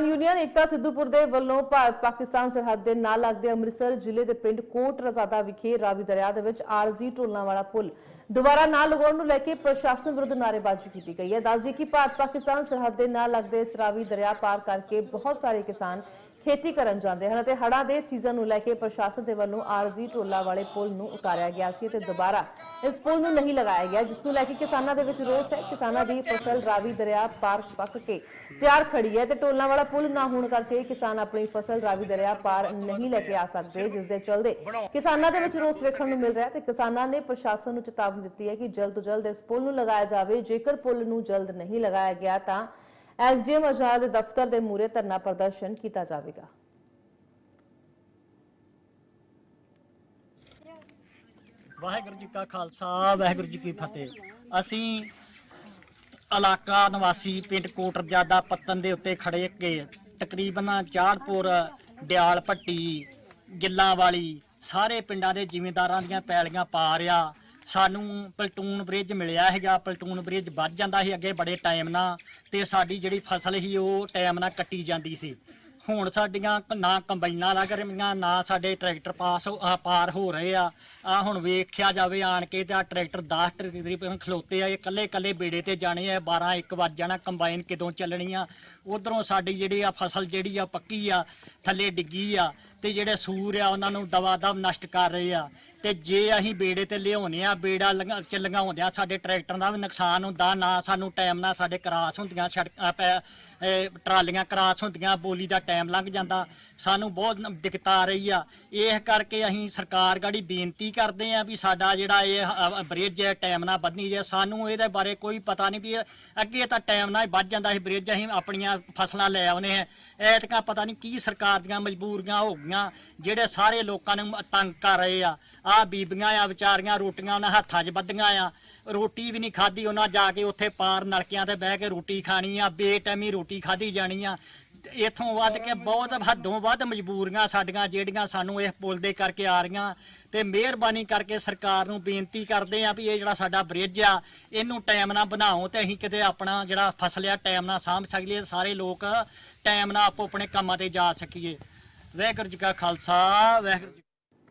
ਕਿਸਾਨ ਯੂਨੀਅਨ ਏਕਤਾ ਸਿੱਧੂਪੁਰ ਦੇ ਵੱਲੋਂ ਭਾਰਤ ਪਾਕਿਸਤਾਨ ਸਰਹੱਦ ਦੇ ਨਾਲ ਲੱਗਦੇ ਅੰਮ੍ਰਿਤਸਰ ਜ਼ਿਲ੍ਹੇ ਦੇ ਪਿੰਡ ਕੋਟ ਰਜ਼ਾਦਾ ਵਿਖੇ ਰਾਵੀ ਦਰਿਆ ਦੇ ਵਿੱਚ ਆਰਜ਼ੀ ਟੋਲਾਂ ਵਾਲਾ ਪੁਲ ਦੁਬਾਰਾ ਨਾ ਲਗਾਉਣ ਨੂੰ ਲੈ ਕੇ ਪ੍ਰਸ਼ਾਸਨ ਵਿਰੁੱਧ ਨਾਅਰੇਬਾਜ਼ੀ ਕੀਤੀ ਗਈ ਹੈ। ਦੱਸਦੀ ਕਿ ਭਾਰਤ ਪਾਕਿਸਤਾਨ ਸਰਹੱਦ ਦੇ ਨਾਲ ਲੱਗਦੇ ਇਸ ਦਰਿਆ ਪਾਰ ਕਰਕੇ ਬਹੁਤ ਸਾਰੇ ਕਿਸਾਨ ਖੇਤੀ ਕਰਨ ਜਾਂਦੇ ਹਨ ਅਤੇ ਹੜ੍ਹਾਂ ਦੇ ਸੀਜ਼ਨ ਨੂੰ ਲੈ ਕੇ ਪ੍ਰਸ਼ਾਸਨ ਦੇ ਵੱਲੋਂ ਆਰਜ਼ੀ ਟੋਲਾ ਵਾਲੇ ਪੁਲ ਨੂੰ ਉਤਾਰਿਆ ਗਿਆ ਸੀ ਤੇ ਦੁਬਾਰਾ ਇਸ ਪੁਲ ਨੂੰ ਨਹੀਂ ਲਗਾਇਆ ਗਿਆ, ਜਿਸ ਨੂੰ ਲੈ ਕੇ ਕਿਸਾਨਾਂ ਦੇ ਵਿੱਚ ਰੋਸ ਹੈ। ਕਿਸਾਨਾਂ ਦੀ ਫਸਲ ਰਾਵੀ ਦਰਿਆ ਪਾਰ ਪੱਕ ਕੇ ਤਿਆਰ ਖੜੀ ਹੈ ਤੇ ਟੋਲਾਂ ਵਾਲਾ ਪੁਲ ਨਾ ਹੋਣ ਕਰਕੇ ਕਿਸਾਨ ਆਪਣੀ ਫਸਲ ਰਾਵੀ ਦਰਿਆ ਪਾਰ ਨਹੀਂ ਲੈ ਕੇ ਆ ਸਕਦੇ, ਜਿਸ ਦੇ ਚਲਦੇ ਕਿਸਾਨਾਂ ਦੇ ਵਿੱਚ ਰੋਸ ਵੇਖਣ ਨੂੰ ਮਿਲ ਰਿਹਾ ਹੈ ਤੇ ਕਿਸਾਨਾਂ ਨੇ ਪ੍ਰਸ਼ਾਸਨ ਨੂੰ ਚੇਤਾਵਨੀ ਦਿੱਤੀ ਹੈ ਕਿ ਜਲਦ ਤੋਂ ਜਲਦ ਇਸ ਪੁਲ ਨੂੰ ਲਗਾਇਆ ਜਾਵੇ। ਜੇਕਰ ਪੁਲ ਨੂੰ ਜਲਦ ਨਹੀਂ ਲਗਾਇਆ ਗਿਆ ਤਾਂ ਐਸਡੀਐਮ ਆਜ਼ਾਦ ਦਫ਼ਤਰ ਦੇ ਮੂਹਰੇ ਧਰਨਾ ਪ੍ਰਦਰਸ਼ਨ ਕੀਤਾ ਜਾਵੇਗਾ। ਵਾਹਿਗੁਰੂ ਜੀ ਕਾ ਖਾਲਸਾ, ਵਾਹਿਗੁਰੂ ਜੀ ਕੀ ਫਤਿਹ। ਅਸੀਂ ਇਲਾਕਾ ਨਿਵਾਸੀ ਪਿੰਡ ਕੋਟਰਜਾਦਾ ਪੱਤਨ ਦੇ ਉੱਤੇ ਖੜੇ ਕੇ ਤਕਰੀਬਨ ਚਾੜਪੁਰ ਡਿਆਲ ਭੱਟੀ ਗਿੱਲਾਂ ਵਾਲੀ ਸਾਰੇ ਪਿੰਡਾਂ ਦੇ ਜ਼ਿਮੀਂਦਾਰਾਂ ਦੀਆਂ ਪੈਲੀਆਂ ਪਾ ਰਿਆ ਸਾਨੂੰ ਪਲਟੂਨ ਬ੍ਰਿਜ ਮਿਲਿਆ ਹੈਗਾ ਪਲਟੂਨ ਬ੍ਰਿਜ ਵੱਧ ਜਾਂਦਾ ਸੀ, ਅੱਗੇ ਬੜੇ ਟਾਈਮ ਨਾਲ ਤੇ ਸਾਡੀ ਜਿਹੜੀ ਫਸਲ ਸੀ ਉਹ ਟਾਈਮ ਨਾਲ ਕੱਟੀ ਜਾਂਦੀ ਸੀ। ਹੁਣ ਸਾਡੀਆਂ ਨਾ ਕੰਬਾਈਨਾਂ ਲੱਗ ਰਹੀਆਂ, ਨਾ ਸਾਡੇ ਟਰੈਕਟਰ ਪਾਸ ਹੋ- ਪਾਰ ਹੋ ਰਹੇ ਆ। ਆ ਹੁਣ ਵੇਖਿਆ ਜਾਵੇ ਆਣ ਕੇ ਤੇ ਆ ਟਰੈਕਟਰ 10 ਤਕਰੀਬਨ ਖਲੋਤੇ ਆ, ਇਹ ਕੱਲੇ ਕੱਲੇ ਬੇੜੇ ਤੇ ਜਾਣੇ ਆ 12 1 ਵੱਜ ਜਾਣਾ, ਕੰਬਾਈਨ ਕਿਦੋਂ ਚੱਲਣੀ ਆ ਉਧਰੋਂ ਸਾਡੀ ਜਿਹੜੀ ਆ ਫਸਲ ਜਿਹੜੀ ਆ ਪੱਕੀ ਆ, ਥੱਲੇ ਡਿੱਗੀ ਆ ਤੇ ਜਿਹੜੇ ਸੂਰ ਆ, ਉਹਨਾਂ ਨੂੰ ਦਵਾ ਦਵ ਨਸ਼ਟ ਕਰ ਰਹੇ ਆ। ਤੇ ਜੇ ਅਸੀਂ ਬੇੜੇ ਤੇ ਲਿਆਉਨੇ ਆ ਬੇੜਾ ਲੰਘਾ- ਚ ਲੰਘਾਉਂਦਿਆਂ ਸਾਡੇ ਟਰੈਕਟਰਾਂ ਦਾ ਵੀ ਨੁਕਸਾਨ ਹੁੰਦਾ ਨਾ ਸਾਨੂੰ ਟਾਈਮ ਨਾਲ ਸਾਡੇ ਕਰਾਸ ਹੁੰਦੀਆਂ ਸੜਕਾਂ ਪੈ ਟਰਾਲੀਆਂ ਕਰਾਸ ਹੁੰਦੀਆਂ ਬੋਲੀ ਦਾ ਟਾਈਮ ਲੰਘ ਜਾਂਦਾ ਸਾਨੂੰ ਬਹੁਤ ਦਿੱਕਤ ਆ ਰਹੀ ਆ। ਇਹ ਕਰਕੇ ਅਸੀਂ ਸਰਕਾਰ ਗਾੜੀ ਬੇਨਤੀ ਕਰਦੇ ਆ ਵੀ ਸਾਡਾ ਜਿਹੜਾ ਇਹ ਅ, ਬ੍ਰਿਜ ਹੈ ਟਾਈਮ ਨਾਲ ਵਧਣੀ ਜੇ ਸਾਨੂੰ ਇਹਦੇ ਬਾਰੇ ਕੋਈ ਪਤਾ ਨਹੀਂ ਵੀ ਅੱਗੇ ਤਾਂ ਟਾਈਮ ਨਾਲ ਹੀ ਵੱਧ ਜਾਂਦਾ ਸੀ ਬ੍ਰਿਜ ਅਸੀਂ ਆਪਣੀਆਂ ਫਸਲਾਂ ਲੈ ਆਉਨੇ ਆ ਐਤਕਾਂ ਪਤਾ ਨਹੀਂ ਕੀ ਸਰਕਾਰ ਦੀਆਂ ਮਜਬੂਰੀਆਂ ਹੋ ਗਈਆਂ ਜਿਹੜੇ ਸਾਰੇ ਲੋਕਾਂ ਨੂੰ ਤੰਗ ਕਰ ਰਹੇ ਆ। ਆ ਬੀਬੀਆਂ ਆ, ਵਿਚਾਰੀਆਂ ਰੋਟੀਆਂ ਉਹਨਾਂ ਹੱਥਾਂ 'ਚ ਬੱਧੀਆਂ ਆ। ਰੋਟੀ ਵੀ ਨਹੀਂ ਖਾਧੀ, ਉਹਨਾਂ ਜਾ ਕੇ ਉੱਥੇ ਪਾਰ ਨਲਕਿਆਂ ਤੇ ਬਹਿ ਕੇ ਰੋਟੀ ਖਾਣੀ ਆ, ਬੇਟੈਮੀ ਰੋਟੀ ਖਾਧੀ ਜਾਣੀ ਆ। ਇਥੋਂ ਵੱਧ ਕੇ ਬਹੁਤ ਹੱਦੋਂ ਵੱਧ ਮਜਬੂਰੀਆਂ ਸਾਡੀਆਂ, ਜਿਹੜੀਆਂ ਸਾਨੂੰ ਇਸ ਪੁਲ ਦੇ ਕਰਕੇ ਆ ਰਹੀਆਂ। ਤੇ ਮਿਹਰਬਾਨੀ ਕਰਕੇ ਸਰਕਾਰ ਨੂੰ ਬੇਨਤੀ ਕਰਦੇ ਆ ਵੀ ਇਹ ਜਿਹੜਾ ਸਾਡਾ ਬ੍ਰਿਜ ਆ, ਇਹਨੂੰ ਟਾਈਮ ਨਾਲ ਬਣਾਓ ਤੇ ਅਸੀਂ ਕਿਤੇ ਆਪਣਾ ਜਿਹੜਾ ਫਸਲ ਆ ਟਾਈਮ ਨਾਲ ਸਾਂਭ ਸਕੀਏ ਸਾਰੇ ਲੋਕ ਟਾਈਮ ਨਾਲ ਆਪੋ ਆਪਣੇ ਕੰਮਾਂ ਤੇ ਜਾ ਸਕੀਏ। ਵਾਹਿਗੁਰੂ ਜੀ ਕਾ ਖਾਲਸਾ, ਵਾਹਿਗੁਰੂ ਜੀ